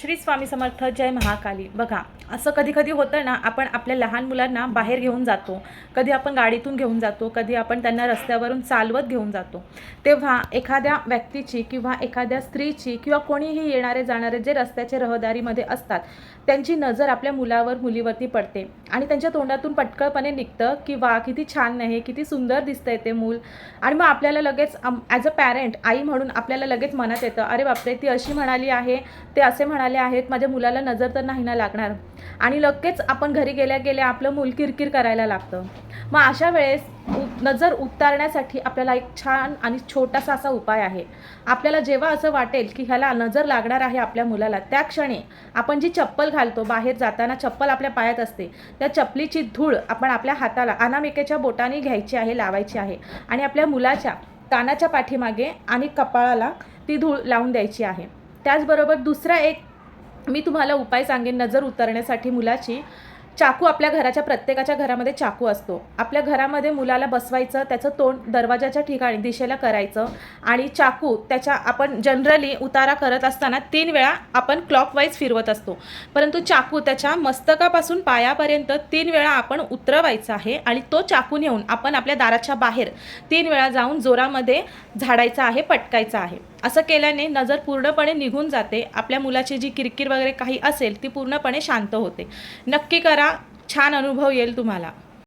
श्री स्वामी समर्थ जय महाकाली. बघा असं कधी कधी होतं ना आपण आपल्या लहान मुलांना बाहेर घेऊन जातो. कधी आपण गाडीतून घेऊन जातो कधी आपण त्यांना रस्त्यावरून चालवत घेऊन जातो. तेव्हा एखाद्या व्यक्तीची किंवा एखाद्या स्त्रीची किंवा कोणीही येणारे जाणारे जे रस्त्याचे रहदारीमध्ये असतात त्यांची नजर आपल्या मुलावर मुलीवरती पडते. आणि त्यांच्या तोंडातून पटकळपणे निघतं की वा किती छान नाही किती सुंदर दिसतंय ते मूल. आणि मग आपल्याला लगेच ॲज अ पॅरेंट आई म्हणून आपल्याला लगेच मनात येतं अरे बापरे ती अशी म्हणाली आहे ते असे म्हणाले आहेत माझ्या मुलाला नजर तर नाही ना लागणार. आणि लगेच आपण घरी गेल्या गेल्या आपलं मूल किरकिर करायला लागतं. मग अशा वेळेस नजर उतारण्यासाठी आपल्याला एक छान आणि छोटासा असा उपाय आहे. आपल्याला जेव्हा असं वाटेल की ह्याला नजर लागणार आहे आपल्या मुलाला त्या क्षणी आपण जी चप्पल घालतो बाहेर जाताना चप्पल आपल्या पायात असते त्या चप्पलीची धूळ आपण आपल्या हाताला अनामिकेच्या बोटाने घ्यायची आहे लावायची आहे आणि आपल्या मुलाच्या कानाच्या पाठीमागे आणि कपाळाला ती धूळ लावून द्यायची आहे. त्याचबरोबर दुसरा एक मी तुम्हाला उपाय सांगेन नजर उतरण्यासाठी मुलाची. चाकू आपल्या घराच्या प्रत्येकाच्या घरामध्ये चाकू असतो. आपल्या घरामध्ये मुलाला बसवायचं त्याचं तोंड दरवाजाच्या ठिकाणी दिशेला करायचं आणि चाकू त्याच्या आपण जनरली उतारा करत असताना तीन वेळा आपण क्लॉकवाईज फिरवत असतो. परंतु चाकू त्याच्या मस्तकापासून पायापर्यंत तीन वेळा आपण उतरवायचा आहे आणि तो चाकू नेऊन आपण आपल्या दाराच्या बाहेर तीन वेळा जाऊन जोरामध्ये झाडायचा आहे पटकायचा आहे. असं केल्याने नजर पूर्णपणे निघून जाते. आपल्या मुलाची जी किरकिर वगैरे काही असेल ती पूर्णपणे शांत होते. नक्की करा छान अनुभव येईल तुम्हाला.